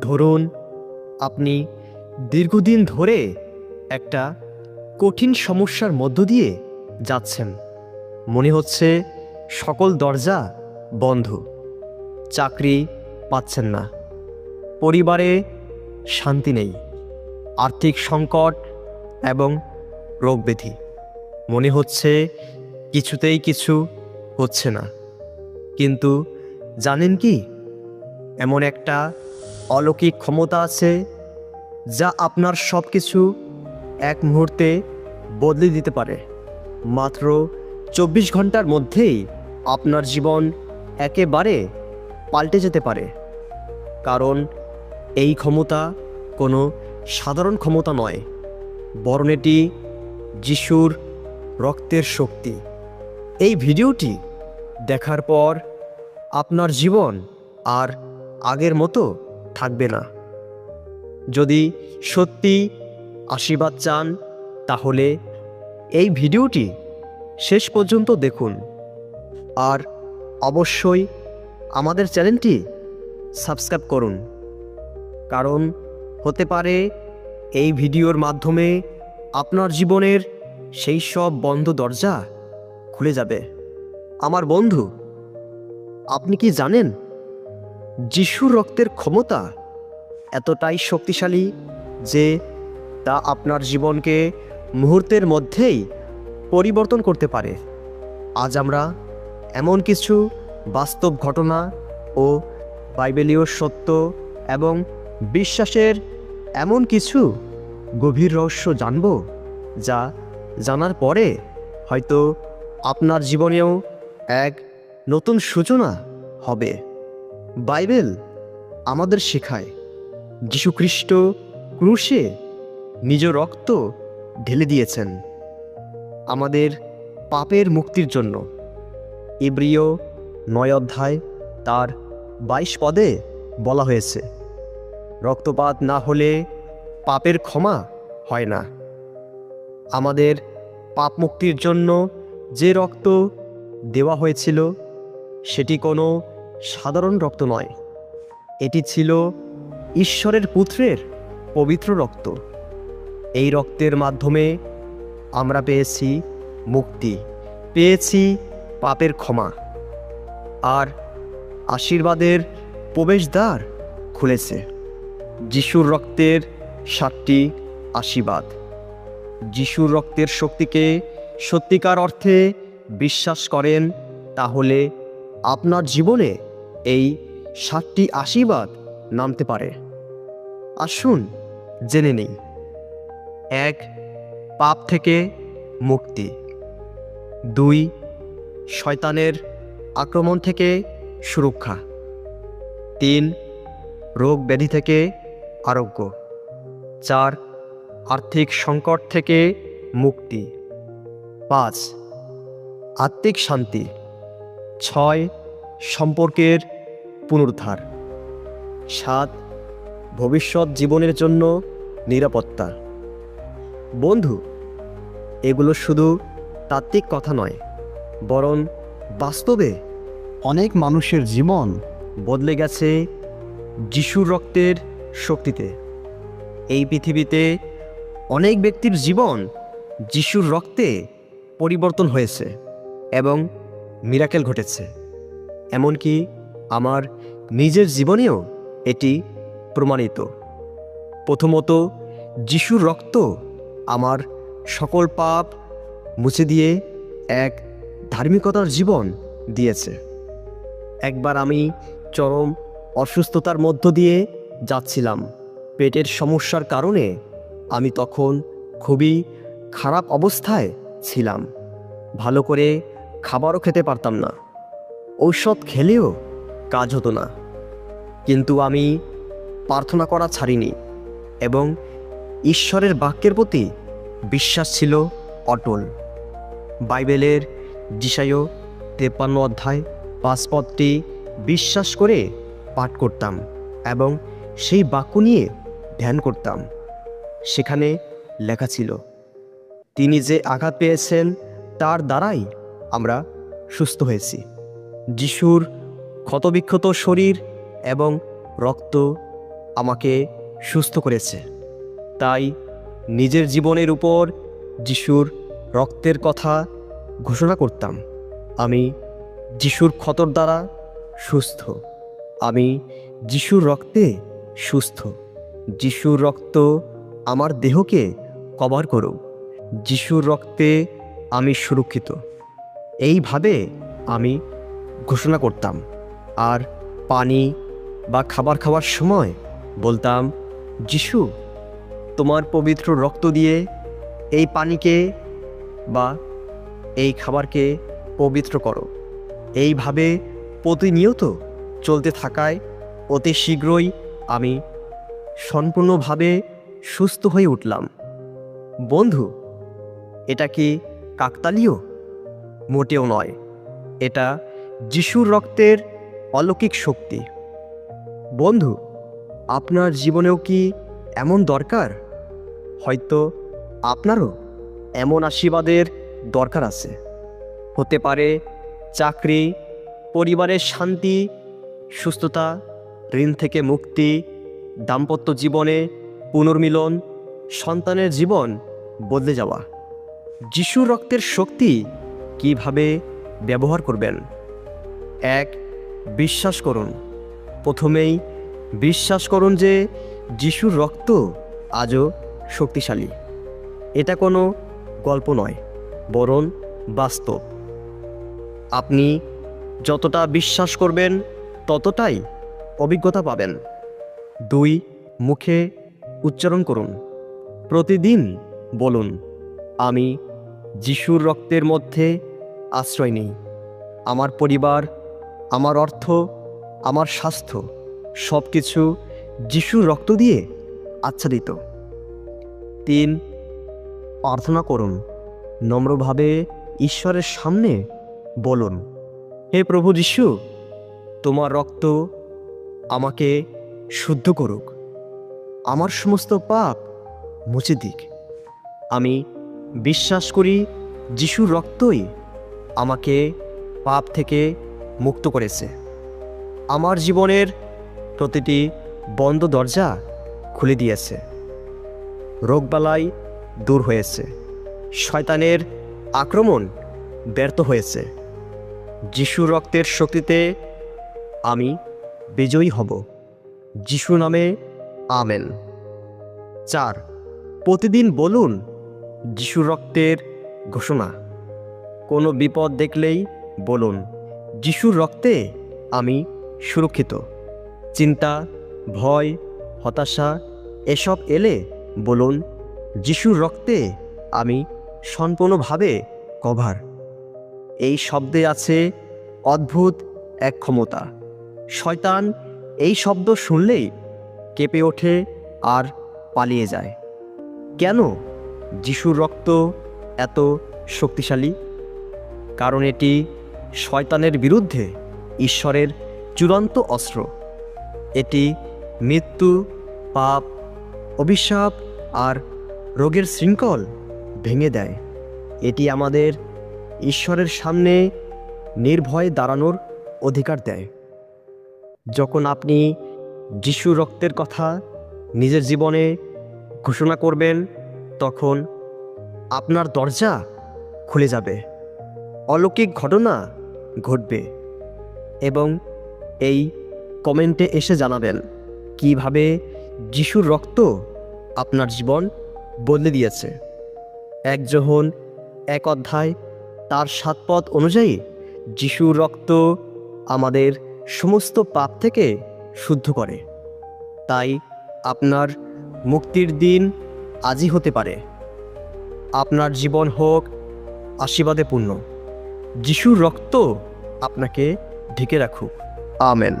ধরুন, আপনি দীর্ঘদিন ধরে একটা কঠিন সমস্যার মধ্য দিয়ে যাচ্ছেন। মনে হচ্ছে সকল দরজা বন্ধ, চাকরি পাচ্ছেন না, পরিবারে শান্তি নেই, আর্থিক সংকট এবং রোগব্যাধি। মনে হচ্ছে কিছুতেই কিছু হচ্ছে না। কিন্তু জানেন কি, এমন একটা অলৌকিক ক্ষমতা আছে যা আপনার সব কিছু এক মুহূর্তে বদলে দিতে পারে। মাত্র চব্বিশ ঘণ্টার মধ্যেই আপনার জীবন একেবারে পাল্টে যেতে পারে। কারণ এই ক্ষমতা কোনো সাধারণ ক্ষমতা নয়, বরং এটি যিশুর রক্তের শক্তি। এই ভিডিওটি দেখার পর আপনার জীবন আর আগের মতো থাকবে না। যদি সত্যি আশীর্বাদ চান, তাহলে এই ভিডিওটি শেষ পর্যন্ত দেখুন। আর অবশ্যই আমাদের চ্যানেলটি সাবস্ক্রাইব করুন। কারণ হতে পারে এই ভিডিওর মাধ্যমে আপনার জীবনের সেই সব বন্ধ দরজা খুলে যাবে। আমার বন্ধু, আপনি কি জানেন যিশুর রক্তের ক্ষমতা এতটাই শক্তিশালী যে তা আপনার জীবনকে মুহূর্তের মধ্যেই পরিবর্তন করতে পারে। আজ আমরা এমন কিছু বাস্তব ঘটনা ও বাইবেলীয় সত্য এবং বিশ্বাসের এমন কিছু গভীর রহস্য জানব, যা জানার পরে হয়তো আপনার জীবনেও এক নতুন সূচনা হবে। বাইবেল আমাদের শেখায় যীশুখ্রিস্ট ক্রুশে নিজ রক্ত ঢেলে দিয়েছেন আমাদের পাপের মুক্তির জন্য। ইব্রিয় নয় অধ্যায় তার বাইশ পদে বলা হয়েছে, রক্তপাত না হলে পাপের ক্ষমা হয় না। আমাদের পাপ মুক্তির জন্য যে রক্ত দেওয়া হয়েছিল, সেটি কোনো সাধারণ রক্ত নয়। এটি ছিল ঈশ্বরের পুত্রের পবিত্র রক্ত। এই রক্তের মাধ্যমে আমরা পেয়েছি মুক্তি, পেয়েছি পাপের ক্ষমা আর আশীর্বাদের প্রবেশদ্বার খুলেছে। যিশুর রক্তের সাতটি আশীর্বাদ। যিশুর রক্তের শক্তিকে সত্যিকার অর্থে বিশ্বাস করেন, তাহলে আপনার জীবনে এই সাতটি আশীর্বাদ নামতে পারে। আসুন জেনে নেই। এক, পাপ থেকে মুক্তি। দুই, শয়তানের আক্রমণ থেকে সুরক্ষা। তিন, রোগ ব্যাধি থেকে আরোগ্য। চার, আর্থিক সংকট থেকে মুক্তি। পাঁচ, আত্মিক শান্তি। ছয় সম্পর্কের পুনরুদ্ধার। সাত ভবিষ্যৎ জীবনের জন্য নিরাপত্তা। বন্ধু, এগুলো শুধু তাত্ত্বিক কথা নয়, বরং বাস্তবে অনেক মানুষের জীবন বদলে গেছে যিশুর রক্তের শক্তিতে। এই পৃথিবীতে অনেক ব্যক্তির জীবন যিশুর রক্তে পরিবর্তন হয়েছে এবং মিরাকেল ঘটেছে। এমনকি আমার নিজের জীবনেও এটি প্রমাণিত। প্রথমত, যিশুর রক্ত আমার সকল পাপ মুছে দিয়ে এক ধার্মিকতার জীবন দিয়েছে। একবার আমি চরম অসুস্থতার মধ্য দিয়ে যাচ্ছিলাম। পেটের সমস্যার কারণে আমি তখন খুবই খারাপ অবস্থায় ছিলাম। ভালো করে খাবারও খেতে পারতাম না। ঔষধ খেলেও কাজ হতো না। কিন্তু আমি প্রার্থনা করা ছাড়িনি এবং ঈশ্বরের বাক্যের প্রতি বিশ্বাস ছিল অটল। বাইবেলের দিশায় তেপ্পান্ন অধ্যায় পাসপদটি বিশ্বাস করে পাঠ করতাম এবং সেই বাক্য নিয়ে ধ্যান করতাম। সেখানে লেখা ছিল, তিনি যে আঘাত পেয়েছেন, তার দ্বারাই আমরা সুস্থ হয়েছি। যিশুর ক্ষতবিক্ষত শরীর এবং রক্ত আমাকে সুস্থ করেছে। তাই নিজের জীবনের উপর যিশুর রক্তের কথা ঘোষণা করতাম। আমি যিশুর ক্ষতর দ্বারা সুস্থ। আমি যিশুর রক্তে সুস্থ। যিশুর রক্ত আমার দেহকে কভার করুক। যিশুর রক্তে আমি সুরক্ষিত। এইভাবে আমি ঘোষণা করতাম। আর পানি বা খাবার খাওয়ার সময় বলতাম, যিশু, তোমার পবিত্র রক্ত দিয়ে এই পানিকে বা এই খাবারকে পবিত্র করো। এইভাবে প্রতিনিয়ত চলতে থাকায় অতি শীঘ্রই আমি সম্পূর্ণভাবে সুস্থ হয়ে উঠলাম। বন্ধু, এটা কি কাকতালীয়? মোটেও নয়। এটা যিশুর রক্তের অলৌকিক শক্তি। বন্ধু, আপনার জীবনেও কি এমন দরকার? হয়তো আপনারও এমন আশীর্বাদের দরকার আছে। হতে পারে চাকরি, পরিবারের শান্তি, সুস্থতা, ঋণ থেকে মুক্তি, দাম্পত্য জীবনে পুনর্মিলন, সন্তানের জীবন বদলে যাওয়া। যিশুর রক্তের শক্তি কীভাবে ব্যবহার করবেন? এক, বিশ্বাস করুন। প্রথমেই বিশ্বাস করুন যে যিশুর রক্ত আজও শক্তিশালী। এটা কোনো গল্প নয়, বরং বাস্তব। আপনি যতটা বিশ্বাস করবেন, ততটাই অভিজ্ঞতা পাবেন। দুই, মুখে উচ্চারণ করুন। প্রতিদিন বলুন, আমি যিশুর রক্তের মধ্যে আশ্রয় নেই। আমার পরিবার, আমার অর্থ, আমার স্বাস্থ্য সব কিছু যিশুর রক্ত দিয়ে আচ্ছাদিত। তিন, প্রার্থনা করুন, নম্রভাবে ঈশ্বরের সামনে বলুন, হে প্রভু যিশু, তোমার রক্ত আমাকে শুদ্ধ করুক। আমার সমস্ত পাপ মুছে দিক। আমি বিশ্বাস করি যিশুর রক্তই আমাকে পাপ থেকে মুক্ত করেছে। আমার জীবনের প্রতিটি বন্ধ দরজা খুলে দিয়েছে। রোগবালাই দূর হয়েছে। শয়তানের আক্রমণ ব্যর্থ হয়েছে। যিশুর রক্তের শক্তিতে আমি বিজয়ী হব। যিশু নামে আমেন। চার, প্রতিদিন বলুন যিশুর রক্তের ঘোষণা। কোনো বিপদ দেখলেই বলুন, যিশুর রক্তে আমি সুরক্ষিত। চিন্তা, ভয়, হতাশা এসব এলে বলুন, যিশুর রক্তে আমি সম্পূর্ণভাবে কভার। এই শব্দে আছে অদ্ভুত এক ক্ষমতা। শয়তান এই শব্দ শুনলেই কেঁপে ওঠে আর পালিয়ে যায়। কেন যিশুর রক্ত এত শক্তিশালী, কারণ এটি শয়তানের বিরুদ্ধে ঈশ্বরের চূড়ান্ত অস্ত্র। এটি মৃত্যু, পাপ, অভিশাপ আর রোগের শৃঙ্খল ভেঙে দেয়। এটি আমাদের ঈশ্বরের সামনে নির্ভয়ে দাঁড়ানোর অধিকার দেয়। যখন আপনি যিশু রক্তের কথা নিজের জীবনে ঘোষণা করবেন তখন আপনার দরজা খুলে যাবে। অলৌকিক ঘটনা ঘটবে এবং এই কমেন্টে এসে জানাবেন কীভাবে যিশুর রক্ত আপনার জীবন বদলে দিয়েছে। এক যখন এক অধ্যায় তার সাত পথ অনুযায়ী যিশুর রক্ত আমাদের সমস্ত পাপ থেকে শুদ্ধ করে, তাই আপনার মুক্তির দিন আজই হতে পারে। আপনার জীবন হোক আশীর্বাদে পূর্ণ। যিশুর রক্ত আপনাকে ঢেকে রাখুক। আমেন।